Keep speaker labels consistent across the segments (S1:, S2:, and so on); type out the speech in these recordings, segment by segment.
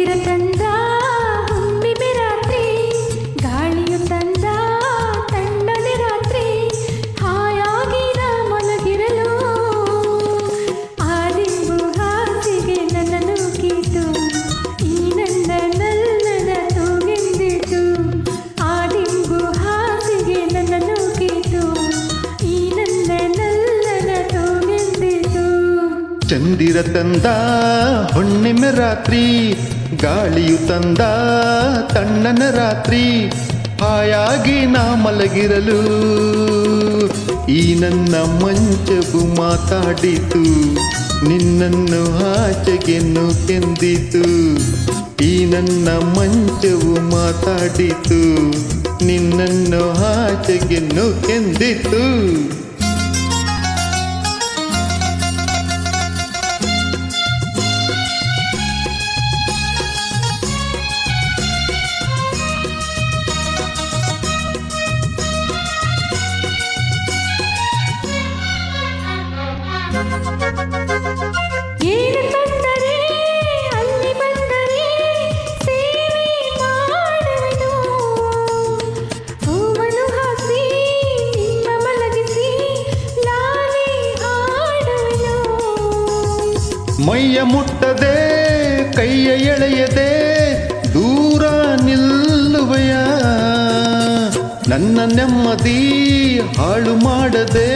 S1: ಹತ್ತಿರ ತಂದ, ಹುಣ್ಣಿಮೆ ರಾತ್ರಿ. ಗಾಳಿಯು ತಂದ, ತಣ್ಣನೆ ರಾತ್ರಿ. ಹಾಯಾಗಿ ನಾ ಮಲಗಿರಲು ಆರಿಂಬು ಹಾಸಿಗೆ ನನ್ನ ನೂಕಿತು ಈ ನನ್ನ ನಲ್ಲನ ತೂಗೆಂದಿತು ಆರಿಂಬು ಹಾಸಿಗೆ ನನ್ನ ನೂಕಿತು ಈ ನನ್ನ ನಲ್ಲನ ತೂಗೆಂದಿತು ಚಂದಿರ ತಂದ, ಹುಣ್ಣಿಮೆ
S2: ರಾತ್ರಿ. ಗಾಳಿಯು ತಂದ ತಣ್ಣನ ರಾತ್ರಿ, ಹಾಯಾಗಿ ನಾ ಮಲಗಿರಲು. ಈ ನನ್ನ ಮಂಚವು ಮಾತಾಡಿತು, ನಿನ್ನನ್ನು ಆಚೆಗೆನ್ನು ಕೆಂದಿತು. ಈ ನನ್ನ ಮಂಚವು ಮಾತಾಡಿತು, ನಿನ್ನನ್ನು ಆಚೆಗೆನ್ನು ಕೆಂದಿತು.
S1: ಮೈಯ ಮುಟ್ಟದೆ ಕೈಯ ಎಳೆಯದೆ ದೂರ ನಿಲ್ಲುವೆಯ. ನನ್ನ ನೆಮ್ಮದಿ ಹಾಳು ಮಾಡದೆ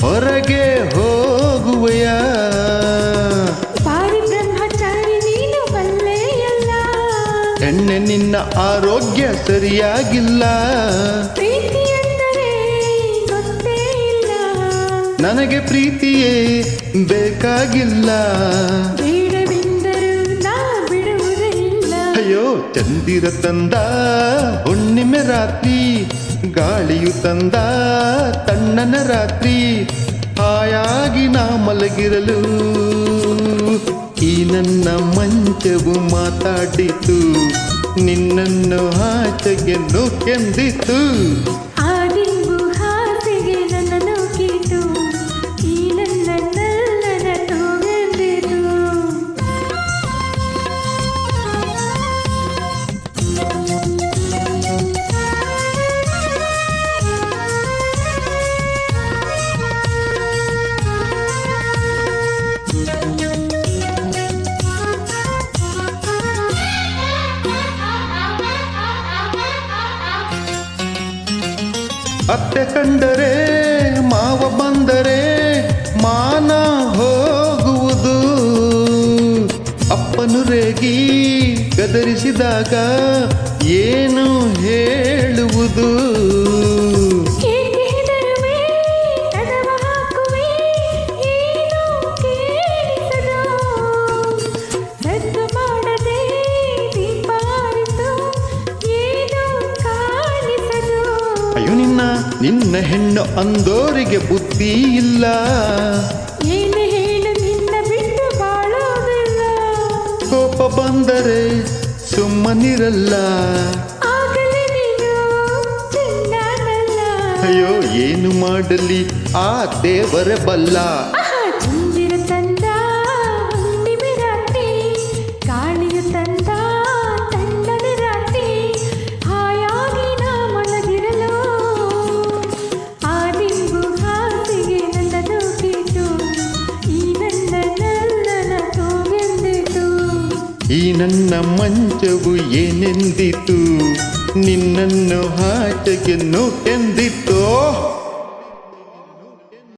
S1: ಹೊರಗೆ ಹೋಗುವೆಯ. ಎಣ್ಣೆ ನಿನ್ನ ಆರೋಗ್ಯ ಸರಿಯಾಗಿಲ್ಲ. ನನಗೆ ಪ್ರೀತಿಯೇ ಬೇಕಾಗಿಲ್ಲ. ಅಯ್ಯೋ ಚಂದಿರ ತಂದ ಹುಣ್ಣಿಮೆ ರಾತ್ರಿ ಗಾಳಿಯು ತಂದ ತಣ್ಣನ ರಾತ್ರಿ ಹಾಯಾಗಿ ನಾ ಮಲಗಿರಲು. ಈ ನನ್ನ ಮಂಚವು ಮಾತಾಡಿತು ನಿನ್ನನ್ನು ಆಚೆಗೆ ಕೆಂದಿತು ಅತ್ತೆ ಕಂಡರೆ ಮಾವ ಬಂದರೆ ಮಾನ ಹೋಗುವುದು. ಅಪ್ಪನು ರೇಗಿ ಗದರಿಸಿದಾಗ ಏನು ಹೇಳುವುದು? ಅಯ್ಯೋ ನಿನ್ನ ನಿನ್ನ ಹೆಣ್ಣು ಅಂದೋರಿಗೆ ಬುದ್ಧಿ ಇಲ್ಲ.
S2: ಏನು ಹೇಳು ನಿನ್ನ ಬಿಟ್ಟು ಬಾಳೋದಿಲ್ಲ.
S1: ಕೋಪ ಬಂದರೆ ಸುಮ್ಮನಿರಲ್ಲ. ಅಯ್ಯೋ ಏನು ಮಾಡಲಿ? ಆ ದೇವರ ಬಲ್ಲ.
S2: ಈ ನನ್ನ
S1: ಮಂಚವು ಏನೆಂದಿತು? ನಿನ್ನನ್ನು ಹಾಟಗೆ ಎಂದಿತೋ